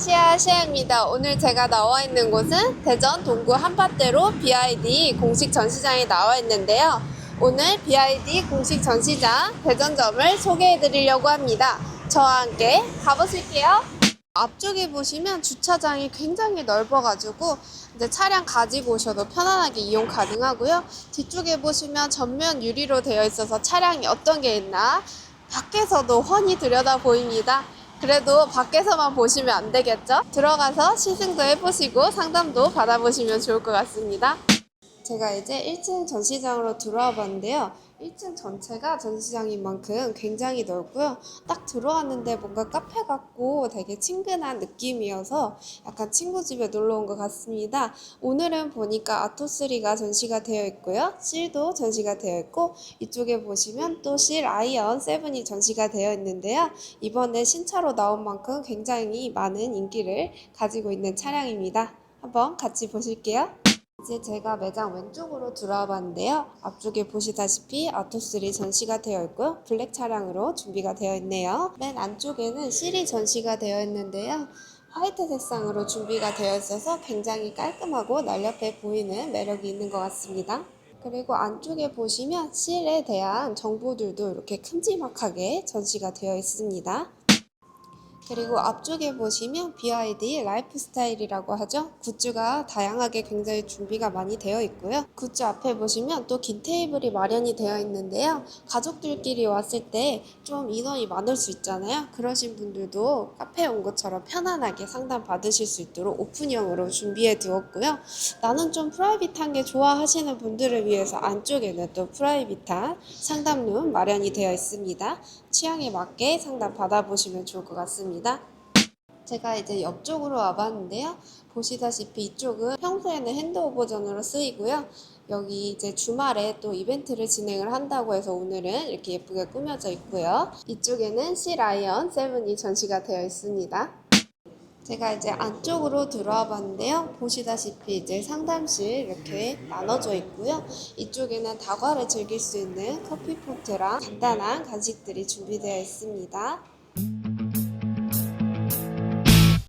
안녕하세요 시아입니다. 오늘 제가 나와 있는 곳은 대전 동구 한밭대로 BID 공식 전시장에 나와 있는데요. 오늘 BID 공식 전시장 대전점을 소개해 드리려고 합니다. 저와 함께 가보실게요. 앞쪽에 보시면 주차장이 굉장히 넓어가지고 이제 차량 가지고 오셔도 편안하게 이용 가능하고요. 뒤쪽에 보시면 전면 유리로 되어 있어서 차량이 어떤 게 있나 밖에서도 훤히 들여다 보입니다. 그래도 밖에서만 보시면 안 되겠죠? 들어가서 시승도 해보시고 상담도 받아보시면 좋을 것 같습니다. 제가 이제 1층 전시장으로 들어와 봤는데요. 1층 전체가 전시장인 만큼 굉장히 넓고요. 딱 들어왔는데 뭔가 카페 같고 되게 친근한 느낌이어서 약간 친구 집에 놀러 온 것 같습니다. 오늘은 보니까 아토3가 전시가 되어 있고요. 실도 전시가 되어 있고 이쪽에 보시면 또 실 아이언 7이 전시가 되어 있는데요. 이번에 신차로 나온 만큼 굉장히 많은 인기를 가지고 있는 차량입니다. 한번 같이 보실게요. 이제 제가 매장 왼쪽으로 들어와 봤는데요. 앞쪽에 보시다시피 아토3 전시가 되어 있고요. 블랙 차량으로 준비가 되어 있네요. 맨 안쪽에는 실이 전시가 되어 있는데요. 화이트 색상으로 준비가 되어 있어서 굉장히 깔끔하고 날렵해 보이는 매력이 있는 것 같습니다. 그리고 안쪽에 보시면 실에 대한 정보들도 이렇게 큼지막하게 전시가 되어 있습니다. 그리고 앞쪽에 보시면 BYD 라이프 스타일이라고 하죠. 굿즈가 다양하게 굉장히 준비가 많이 되어 있고요. 굿즈 앞에 보시면 또 긴 테이블이 마련이 되어 있는데요. 가족들끼리 왔을 때 좀 인원이 많을 수 있잖아요. 그러신 분들도 카페에 온 것처럼 편안하게 상담 받으실 수 있도록 오픈형으로 준비해 두었고요. 나는 좀 프라이빗한 게 좋아하시는 분들을 위해서 안쪽에는 또 프라이빗한 상담룸 마련이 되어 있습니다. 취향에 맞게 상담 받아보시면 좋을 것 같습니다. 제가 이제 옆쪽으로 와봤는데요. 보시다시피 이쪽은 평소에는 핸드오 버 전으로 쓰이고요. 여기 이제 주말에 또 이벤트를 진행을 한다고 해서 오늘은 이렇게 예쁘게 꾸며져 있고요. 이쪽에는 실아이언 7이 전시가 되어 있습니다. 제가 이제 안쪽으로 들어와 봤는데요. 보시다시피 이제 상담실 이렇게 나눠져 있고요. 이쪽에는 다과를 즐길 수 있는 커피 포트랑 간단한 간식들이 준비되어 있습니다.